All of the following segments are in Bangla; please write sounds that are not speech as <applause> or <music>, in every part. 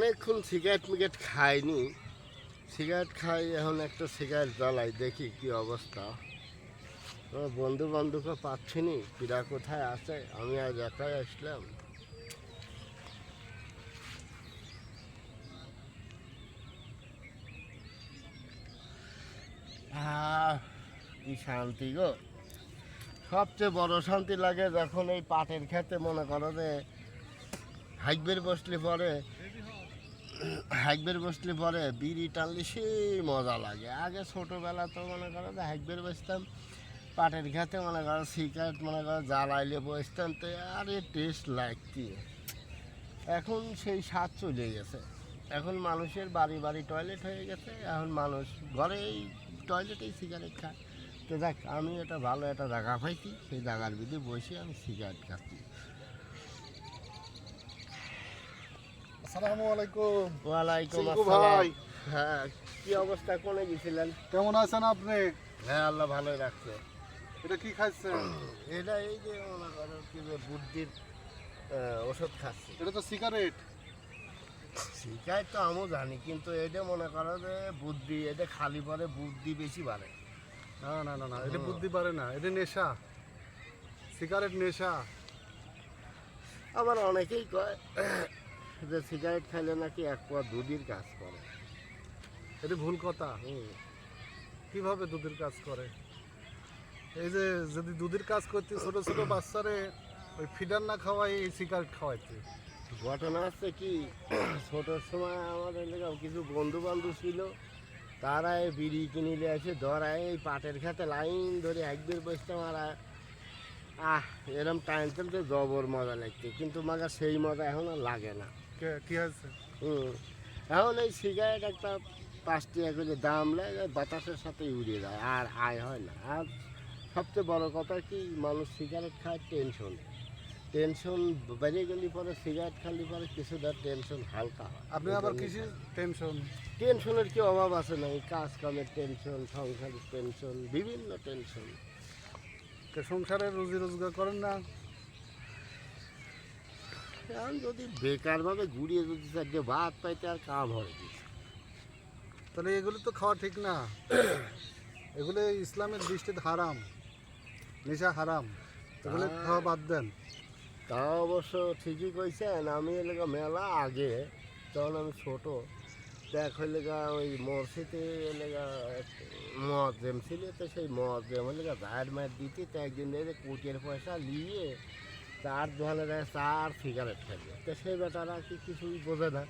অনেকক্ষণ সিগারেট মিগারেট খাইনি। সিগারেট খাই, এখন একটা সিগারেট জ্বালাই, দেখি কি অবস্থা। আমার বন্ধু বান্ধবকে পাচ্ছি নি পিরা কোথায় আছে? আমি আজ একাই আসলাম। কি শান্তি গো। সবচেয়ে বড় শান্তি লাগে যখন এই পাটের খেতে মনে করো যে হাইকবের বসলে পরে হাইকবের বসলে পরে বিড়ি টানলে সেই মজা লাগে। আগে ছোটোবেলা তো মনে করো যে হাইকবের বসতাম, পাটের ঘাতে মনে করো সিগারেট মনে করো জ্বালাইলে বসতাম, তো আরে টেস্ট লাগতি। এখন সেই স্বাদ চলে গেছে। এখন মানুষের বাড়ি বাড়ি টয়লেট হয়ে গেছে, এখন মানুষ ঘরেই টয়লেটেই সিগারেট খায়। তো দেখ আমি এটা ভালো একটা জায়গা পাইছি, সেই জায়গার ভিতরে বসে আমি সিগারেট খাচ্ছি। আসসালামু আলাইকুম। ওয়ালাইকুম আসসালাম ভাই। হ্যাঁ কি অবস্থা? কোনে গেছিলেন? কেমন আছেন আপনি? হ্যাঁ আল্লাহ ভালোই রাখছে। এটা কি খাচ্ছেন এটা এই যে মনে কি যে বুদ্ধির ওষুধ খাচ্ছি। এটা তো সিগারেট। শিকায় তো আমিও জানি কিন্তু এটা মনে করো যে বুদ্ধি এটা খালি পরে বুদ্ধি বেশি বাড়ে। না না না না এটা বুদ্ধি বাড়ে না এটা নেশা। সিগারেট নেশা। আবার অনেকেই কয় যে সিগারেট খাইলে নাকি এক পোয়া দুধের কাজ করে। এটা ভুল কথা। কীভাবে দুধের কাজ করে? এই যে যদি দুধের কাজ করতে ছোট ছোট বাচ্চারে ওই ফিডার না খাওয়াই এই সিগারেট খাওয়াইতে। ঘটনা হচ্ছে কি ছোটোর সময় আমাদের এলাকায় কিছু বন্ধু বান্ধব ছিল তারা এই বিড়ি কিনিলে এসে ধরায় এই পাটের খেতে লাইন ধরে একবার বসতাম আর আহ এরম টাইম চলতে জবর মজা লাগছে কিন্তু মাঝে সেই মজা এখন আর লাগে না। কে- আছে হুম এখন এই সিগারেট একটা পাঁচ টাকা করে দাম লাগে বাতাসের সাথে উড়িয়ে যায় আর আয় হয় না। আর সবচেয়ে বড় কথা কি মানুষ সিগারেট খায় টেনশন টেনশন বেড়ে গেলে পরে সিগারেট খালি পরে কিছুটা টেনশন হালকা হয়। আপনি আবার কিছু টেনশন টেনশনের কি অভাব আছে না? এই কাজ কামের টেনশন সংসারের টেনশন বিভিন্ন টেনশন সংসারে রুজি রোজগার করেন না? এখন যদি বেকারভাবে ঘুরিয়ে যদি চারটে ভাত পাইতে আর কাম কি? তাহলে এগুলো তো খাওয়া ঠিক না। এগুলো ইসলামের দৃষ্টিতে হারাম নেশা হারাম। এগুলো খাওয়া বাদ দেন। তা অবশ্য ঠিকই কইছেন আমি এলাকা মেলা আগে তখন আমি ছোট দেখ হইলে গা ওই মসজিদে এলাকা মদ জেম ছিল তো সেই মদ জেম হইলে গা ভাইয়ের মায়ের দিতে তো একদিন এলে কোটির পয়সা নিয়ে চার দোকানে যায় চার সিগারেট খাইবে তো সেই বেটারা কি কিছুই বোঝে না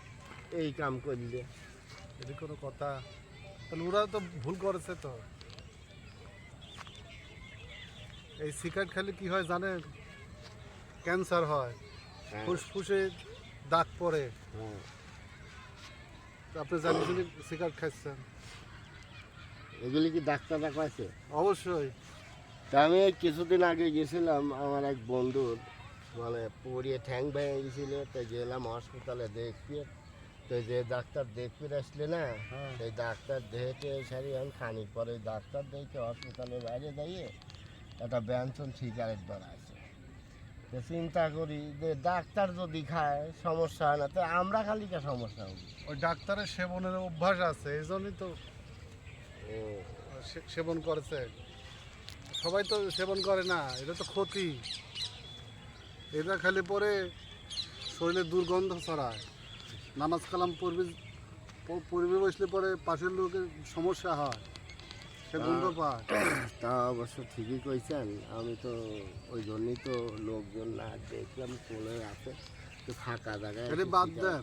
এই কাম করলে। এটা কোনো কথা। তাহলে ওরা তো ভুল করেছে তো। এই সিগারেট খেলে কি হয় জানেন? ক্যান্সার হয় হ্যাঁ, ফুসফুসে দাগ পড়ে। হ্যাঁ। তো আপনি জানি শুনি সিগারেট খাচ্ছেন এগুলি কি ডাক্তাররা অবশ্যই। তা আমি কিছুদিন আগে গেছিলাম আমার এক বন্ধুর মানে পড়িয়ে ঠ্যাং ভেঙে গেছিল তো গেলাম হসপিটালে দেখতে। তো যে ডাক্তার দেখতে আসলে না হ্যাঁ। সেই ডাক্তার দেখে সারি আমি খানিক পরে ডাক্তার দেখে হসপিটালের বাইরে দাঁড়িয়ে একটা ব্যঞ্চন সিগারেট তো চিন্তা করি যে ডাক্তার যদি খায়, সমস্যা হয় না, তো আমরা খালি কে সমস্যা হবে? ওই ডাক্তারের সেবনের অভ্যাস আছে, এই জন্যই তো সেবন করেছে। সবাই তো সেবন করে না, এটা তো ক্ষতি। এটা খালি পরে শরীরে দুর্গন্ধ ছড়ায়। নামাজ কালাম পড়বে প- পড়বে বসলে পরে পাশের লোকের সমস্যা হয়। তা অবশ্য ঠিকই কইছেন। আমি তো ওই জন্যই তো লোকজন না দেখলাম চলে আছে। তো ফাঁকা জায়গায় বাদ দেন।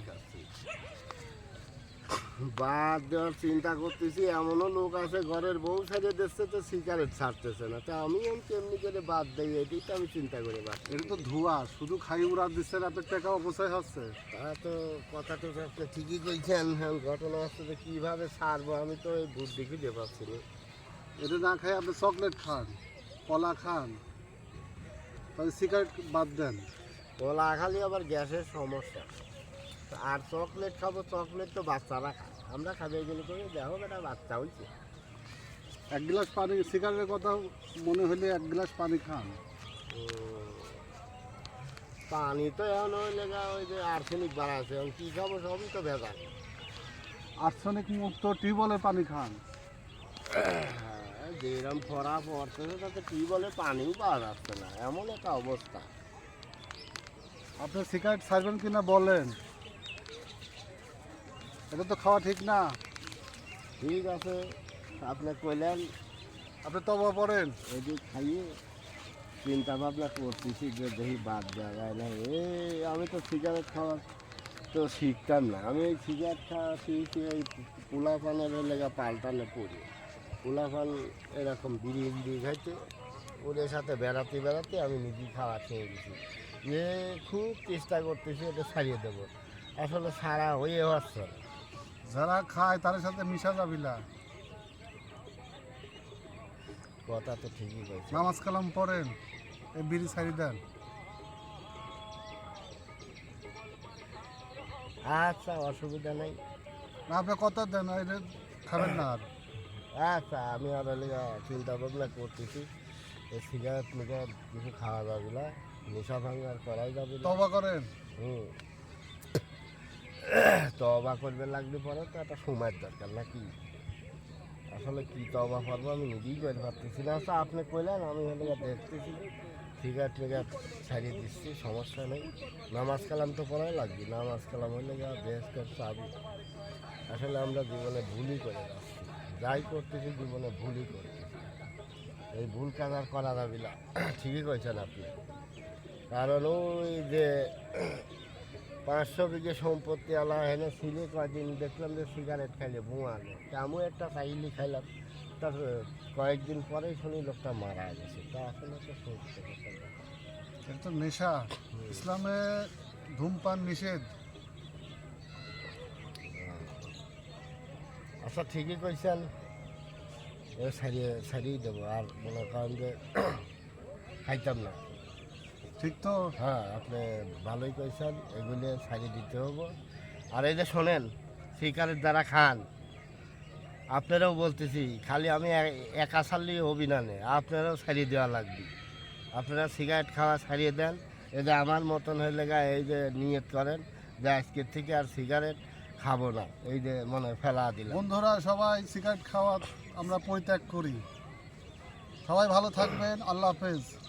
বাদ দেওয়ার চিন্তা করতেছি এমনও লোক আছে ঘরের বউ ছেড়ে দিচ্ছে তো সিগারেট ছাড়তেছে না। তা আমি কেমনি করে বাদ দেই এটাই তো আমি চিন্তা করে বাদ এটা তো ধোঁয়া শুধু খাই উড়া দিচ্ছে আপনার টাকা অপচয় হচ্ছে। তা তো কথা তো আপনি ঠিকই কইছেন হ্যাঁ, ঘটনা হচ্ছে যে কীভাবে ছাড়বো আমি তো এই বুদ্ধি খুঁজে পাচ্ছি না। এটা না খাই আপনি চকলেট খান কলা খান তাহলে সিগারেট বাদ দেন। কলা খালি আবার গ্যাসের সমস্যা। আর চকলেট খাব চকলেট তো বাচ্চারা খায়। আমরা খাবে এগুলো করে দেখো বেটা বাচ্চা হয়েছে। এক গ্লাস পানি সিগারেটের কথা মনে হলে এক গ্লাস পানি খান। পানি তো এখন ওই লেগা ওই যে আর্সেনিক বাড়াচ্ছে এখন কী খাব সবই তো ভেজাল। আর্সেনিক মুক্ত টিউবওয়েলের পানি খান। <coughs> যেরকম খরা পড়তেছে তাতে টিউবওয়েলে পানিও পাওয়া যাচ্ছে না। এমন একটা অবস্থা। আপনি সিগারেট ছাড়বেন কিনা বলেন? এটা তো খাওয়া ঠিক না। ঠিক আছে আপনি কইলেন। আপনি তবা পড়েন এই যে খাইয়ে চিন্তা ভাবনা করতেছি যে দেখি বাদ দেওয়া যায় না। এ আমি তো সিগারেট খাওয়ার তো শিখতাম না। আমি এই সিগারেট খাওয়া শিখছি এই পোলা পানের লেগা পাল্টানে পড়ি। পান এরকম বিড়ি বিড়ি খাইতে ওদের সাথে বেড়াতে বেড়াতে আমি নিজেই খাওয়া খেয়ে গেছি। যে খুব চেষ্টা করতেছি এটা ছাড়িয়ে দেবো। আসলে সারা হয়ে হচ্ছে। যারা খায় তাদের সাথে মিশা যাবি না। কথা তো ঠিকই বলছে নামাজ কালাম পড়েন এই বিড়ি ছাড়ি দেন। আচ্ছা অসুবিধা নেই। না আপনি কত দেন খাবেন না আর। আচ্ছা আমি আর চিন্তা ভাবনা করতেছি। এই সিগারেট মিগারেট কিছু খাওয়া যাবে না নেশা ভাঙার করাই যাবে না। তবা করেন? হুম। তবা করবে লাগলে পরে তো একটা সময়ের দরকার নাকি? আসলে কি তবা করব আমি নিজেই করে পারতেছি না। আচ্ছা আপনি কইলেন আমি হলে দেখতেছি সিগারেট মিগারেট ছাড়িয়ে দিচ্ছি সমস্যা নেই। নামাজ কালাম তো পড়াই লাগবে নামাজ কালাম হলে গা বেশ করে আসলে আমরা জীবনে ভুলই করে যাচ্ছি। যাই করতেছি জীবনে ভুলই করতেছি। এই ভুল কাজ আর করা যাবে না। ঠিকই কইছেন আপনি। কারণ ওই যে পাঁচশো বিঘে সম্পত্তি আলা এনে ছিলে কয়েকদিন দেখলাম যে সিগারেট খাইলে বুয়ালে আমিও একটা চাইলি খাইলাম। তার কয়েকদিন পরেই শুনি লোকটা মারা গেছে। তা আসলে তো সত্য এটা তো নেশা। ইসলামে ধূমপান নিষেধ। আচ্ছা ঠিকই কইছেন। সারিয়ে সারিয়ে দেবো আর মনে করেন যে <coughs> খাইতাম না। ঠিক তো। হ্যাঁ আপনি ভালোই কইছেন এগুলো ছাড়িয়ে দিতে হব। আর এই যে শোনেন সিগারেট যারা খান। আপনারাও বলতেছি খালি আমি একা ছাড়লেই হবি না নে আপনারাও ছাড়িয়ে দেওয়া লাগবে। আপনারা সিগারেট খাওয়া ছাড়িয়ে দেন। এই যে আমার মতন হইলে গা এই যে নিয়ত করেন যে আজকের থেকে আর সিগারেট খাব না। এই যে মানে ফেলা দিলাম। বন্ধুরা, সবাই সিগারেট খাওয়া আমরা পরিত্যাগ করি। সবাই ভালো থাকবেন। আল্লাহ হাফেজ।